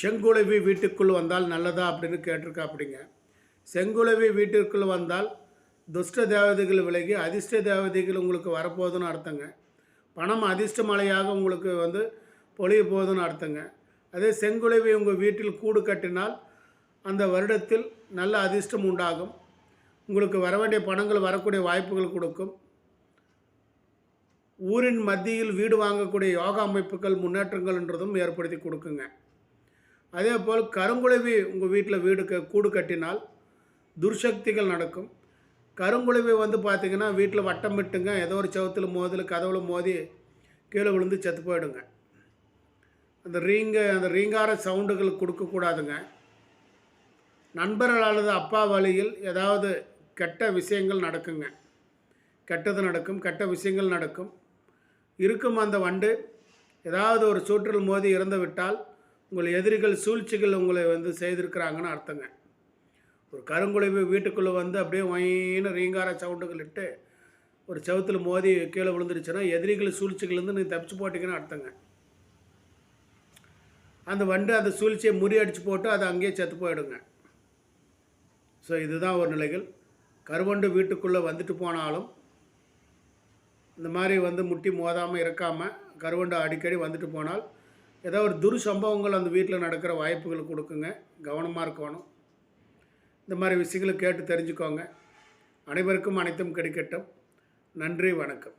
செங்குலவி வீட்டுக்குள் வந்தால் நல்லதா அப்படின்னு கேட்டிருக்கா அப்படிங்க செங்குளவி வீட்டிற்குள் வந்தால் துஷ்ட தேவதைகள் விலகி அதிர்ஷ்ட தேவதைகள் உங்களுக்கு வரப்போகுதுன்னு அர்த்தங்க. பணம் அதிர்ஷ்ட மலையாக உங்களுக்கு வந்து பொழிய போகுதுன்னு அர்த்தங்க. அதே செங்குலவி உங்கள் வீட்டில் கூடு கட்டினால் அந்த வருடத்தில் நல்ல அதிர்ஷ்டம் உண்டாகும். உங்களுக்கு வர வேண்டிய பணங்கள் வரக்கூடிய வாய்ப்புகள் கொடுக்கும். ஊரின் மத்தியில் வீடு வாங்கக்கூடிய யோகா அமைப்புகள் முன்னேற்றங்கள்ன்றதும் ஏற்படுத்தி கொடுக்குங்க. அதே போல் கருங்குழுவி உங்கள் வீட்டில் வீடு க கூடு கட்டினால் துர்சக்திகள் நடக்கும். கருங்குழவி வந்து பார்த்திங்கன்னா வீட்டில் வட்டம் விட்டுங்க ஏதோ ஒரு செவத்தில் மோதில் கதவுல மோதி கீழே விழுந்து செத்து போயிடுங்க. அந்த ரீங்க அந்த ரீங்கார சவுண்டுகள் கொடுக்கக்கூடாதுங்க நண்பர்கள் அல்லது அப்பா வழியில் ஏதாவது கெட்ட விஷயங்கள் நடக்குங்க. கெட்டது நடக்கும் கெட்ட விஷயங்கள் நடக்கும். இருக்கும் அந்த வண்டு ஏதாவது ஒரு சூற்றில் மோதி இறந்து விட்டால் உங்கள் எதிரிகள் சூழ்ச்சிகள் உங்களை வந்து செய்திருக்கிறாங்கன்னு அர்த்தங்க. ஒரு கருங்குலைவு வீட்டுக்குள்ளே வந்து அப்படியே ஒயின்னு ரீங்கார சவுண்டுகள் இட்டு ஒரு செவுத்தில் மோதி கீழே விழுந்துருச்சுன்னா எதிரிகள் சூழ்ச்சிகள்லேருந்து நீங்கள் தப்பிச்சு போட்டிங்கன்னு அர்த்தங்க. அந்த வண்டு அந்த சூழ்ச்சியை முறியடிச்சு போட்டு அது அங்கேயே செத்து போயிடுங்க. ஸோ இதுதான் ஒரு நிலைகள். கருவண்டு வீட்டுக்குள்ளே வந்துட்டு போனாலும் இந்த மாதிரி வந்து முட்டி மோதாமல் இருக்காமல் கருவண்டு அடிக்கடி வந்துட்டு போனால் ஏதோ ஒரு துரு சம்பவங்கள் அந்த வீட்டில் நடக்கிற வாய்ப்புகள் கொடுக்குங்க. கவனமாக இருக்கணும். இந்த மாதிரி விஷயங்களை கேட்டு தெரிஞ்சுக்கோங்க. அனைவருக்கும் அனைத்தும் கிடைக்கட்டும். நன்றி வணக்கம்.